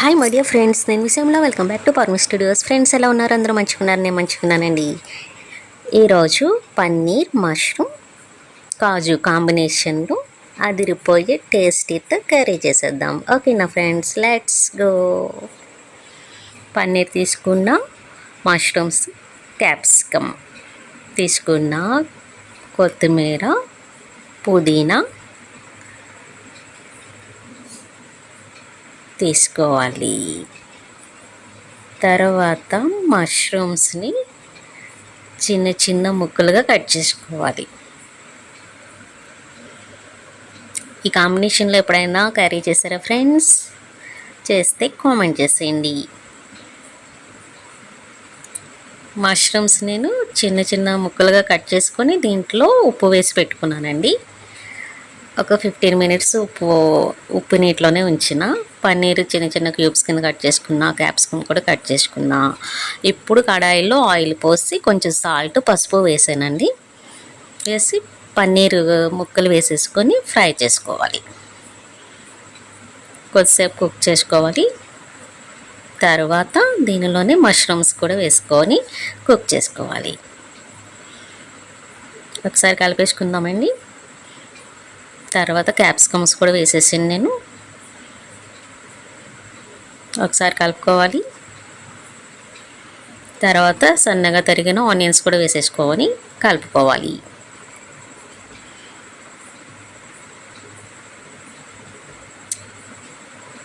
Hi మడియా friends నేను విషయంలో welcome back to పర్మి స్టూడియోస్ ఫ్రెండ్స్ ఎలా ఉన్నారు? అందరూ మంచుకున్నారు నేను మంచుకున్నానండి ఈరోజు పన్నీర్ మష్రూమ్ కాజు కాంబినేషన్లో అదిరిపోయే టేస్టీతో కర్రీ చేసేద్దాం. ఓకేనా ఫ్రెండ్స్ లెట్స్ గో పన్నీర్ తీసుకున్న మష్రూమ్స్ క్యాప్సికమ్ తీసుకున్న కొత్తిమీర పుదీనా తీసుకోవాలి. తర్వాత మష్రూమ్స్ని చిన్న చిన్న ముక్కలుగా కట్ చేసుకోవాలి. ఈ కాంబినేషన్లో ఎప్పుడైనా కర్రీ చేశారా ఫ్రెండ్స్ చేస్తే కామెంట్ చేసేయండి. మష్రూమ్స్ నేను చిన్న చిన్న ముక్కలుగా కట్ చేసుకొని దీంట్లో ఉప్పు వేసి పెట్టుకున్నానండి. ఒక ఫిఫ్టీన్ మినిట్స్ ఉప్పు ఉప్పు నీటిలోనే ఉంచిన. పన్నీర్ చిన్న చిన్న క్యూబ్స్ కింద కట్ చేసుకున్నా క్యాప్సికమ్ కూడా కట్ చేసుకున్నా. ఇప్పుడు కడాయిలో ఆయిల్ పోసి కొంచెం సాల్ట్ పసుపు వేసానండి. వేసి పన్నీర్ ముక్కలు వేసేసుకొని ఫ్రై చేసుకోవాలి. కొద్దిసేపు కుక్ చేసుకోవాలి. తర్వాత దీనిలోనే మష్రూమ్స్ కూడా వేసుకొని కుక్ చేసుకోవాలి. ఒకసారి కలిపేసుకుందామండి. తర్వాత క్యాప్సికమ్స్ కూడా వేసేసాను నేను. ఒకసారి కలుపుకోవాలి. తర్వాత సన్నగా తరిగిన ఆనియన్స్ కూడా వేసేసుకోవాలి కలుపుకోవాలి.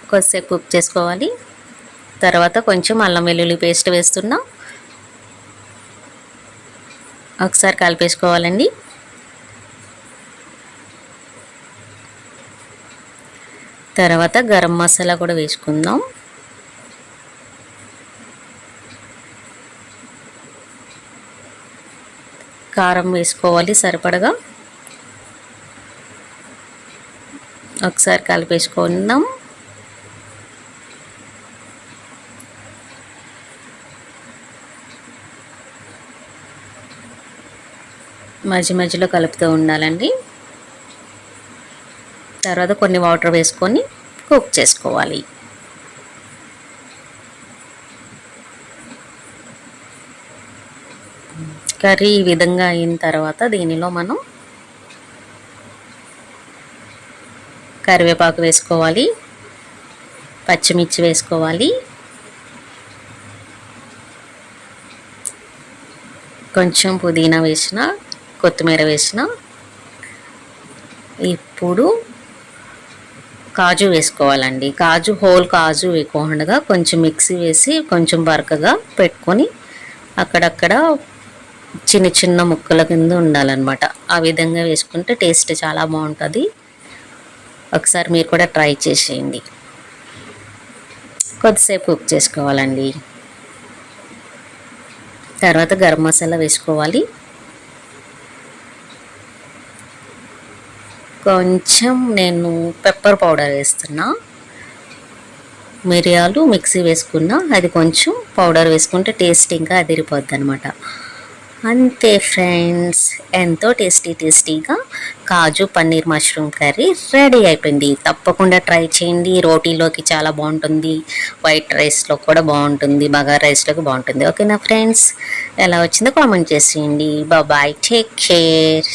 కొద్దిసేపు కుక్ చేసుకోవాలి. తర్వాత కొంచెం అల్లం వెల్లుల్లి పేస్ట్ వేస్తున్నా. ఒకసారి కలిపేసుకోవాలండి. తర్వాత గరం మసాలా కూడా వేసుకుందాం. కారం వేసుకోవాలి సరిపడగా. ఒకసారి కలిపేసుకుందాం. మధ్య మధ్యలో కలుపుతూ ఉండాలండి. తర్వాత కొన్ని వాటర్ వేసుకొని కుక్ చేసుకోవాలి. కర్రీ ఈ విధంగా అయిన తర్వాత దీనిలో మనం కరివేపాకు వేసుకోవాలి పచ్చిమిర్చి వేసుకోవాలి. కొంచెం పుదీనా వేసిన కొత్తిమీర వేసిన ఇప్పుడు కాజు వేసుకోవాలండి. కాజు హోల్ కాజు వేయకుండా కొంచెం మిక్సీ వేసి కొంచెం బరకగా పెట్టుకొని అక్కడక్కడ చిన్న చిన్న ముక్కల కింద ఉండాలన్నమాట. ఆ విధంగా వేసుకుంటే టేస్ట్ చాలా బాగుంటుంది. ఒకసారి మీరు కూడా ట్రై చేసేయండి. కొద్దిసేపు కుక్ చేసుకోవాలండి. తర్వాత గరం మసాలా వేసుకోవాలి. కొంచెం నేను పెప్పర్ పౌడర్ వేస్తున్నా. మిరియాలు మిక్సీ వేసుకున్నా. అది కొంచెం పౌడర్ వేసుకుంటే టేస్ట్ ఇంకా అదిరిపోద్ది అనమాట అంతే ఫ్రెండ్స్ ఎంతో టేస్టీ టేస్టీగా kaju paneer mushroom curry ready అయిపోయింది. తప్పకుండా ట్రై చేయండి. రోటీలోకి చాలా బాగుంటుంది. వైట్ రైస్లో కూడా బాగుంటుంది. బగార్ రైస్లోకి బాగుంటుంది. ఓకేనా ఫ్రెండ్స్ ఎలా వచ్చిందో కామెంట్ చేసేయండి. Bye take care